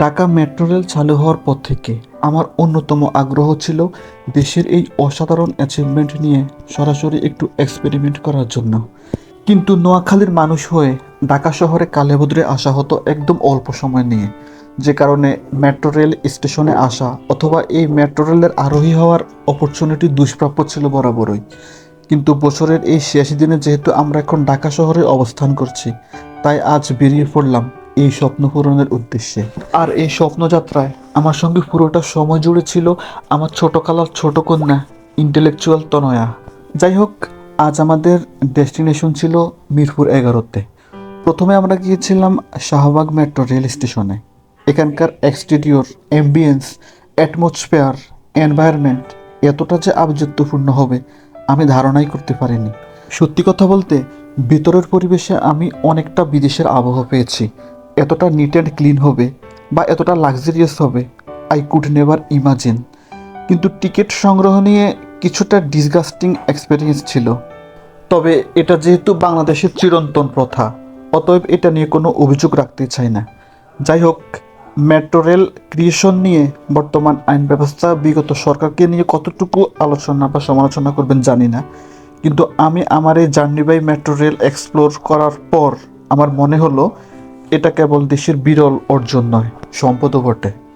Dhaka metro rail চালু হওয়ার পর থেকে আমার অন্যতম আগ্রহ ছিল দেশের এই অসাধারণ অ্যাচিভমেন্ট নিয়ে সরাসরি একটু এক্সপেরিমেন্ট করার জন্য। কিন্তু নোয়াখালীর মানুষ হয়ে ঢাকা শহরে কালেবদ্রে আসা হতো একদম অল্প সময় নিয়ে। যে কারণে মেট্রো রেল স্টেশনে আসা অথবা এই মেট্রো রেলের আরোহী হওয়ার অপরচুনিটি দুষ্প্রাপ্য ছিল বরাবরই। কিন্তু বছরের এই শেষ দিনে যেহেতু আমরা এখন ঢাকা শহরে অবস্থান করছি, তাই আজ বেরিয়ে পড়লাম এই স্বপ্ন পূরণের উদ্দেশ্যে। আর এই স্বপ্নযাত্রায় আমার সঙ্গে পুরোটা সময় জুড়ে ছিল আমার ছোট কালার ছোট কন্যা ইন্টেলেকচুয়াল তনয়া। যাই হোক, আজ আমাদের ডেস্টিনেশন ছিল মিরপুর এগারোতে। প্রথমে আমরা গিয়েছিলাম শাহবাগ মেট্রো রেল স্টেশনে। এখানকার এক্সটেরিয়র অ্যাম্বিয়েন্স অ্যাটমসফেয়ার এনভায়রনমেন্ট এতটা যে আবৃত্তপূর্ণ হবে আমি ধারণাই করতে পারিনি। সত্যি কথা বলতে, ভিতরের পরিবেশে আমি অনেকটা বিদেশের আবহাওয়া পেয়েছি। এতটা নিট অ্যান্ড ক্লিন হবে বা এতটা লাক্সারিয়াস হবে আই কুড নেভার ইমাজিন কিন্তু টিকিট সংগ্রহ নিয়ে কিছুটা ডিসগাস্টিং এক্সপিরিয়েন্স ছিল। তবে এটা যেহেতু বাংলাদেশের চিরন্তন প্রথা, অতএব এটা নিয়ে কোনো অভিযোগ রাখতে চাই না। যাই হোক মেট্রো রেল ক্রিয়েশন নিয়ে বর্তমান আইন ব্যবস্থা, বিগত সরকারকে নিয়ে কতটুকু আলোচনা বা সমালোচনা করবেন জানি না। কিন্তু আমি আমার এই journey by metro rail explore করার পর আমার মনে হলো এটা কেবল দেশের বিরল অর্জন নয় সম্পদও বটে।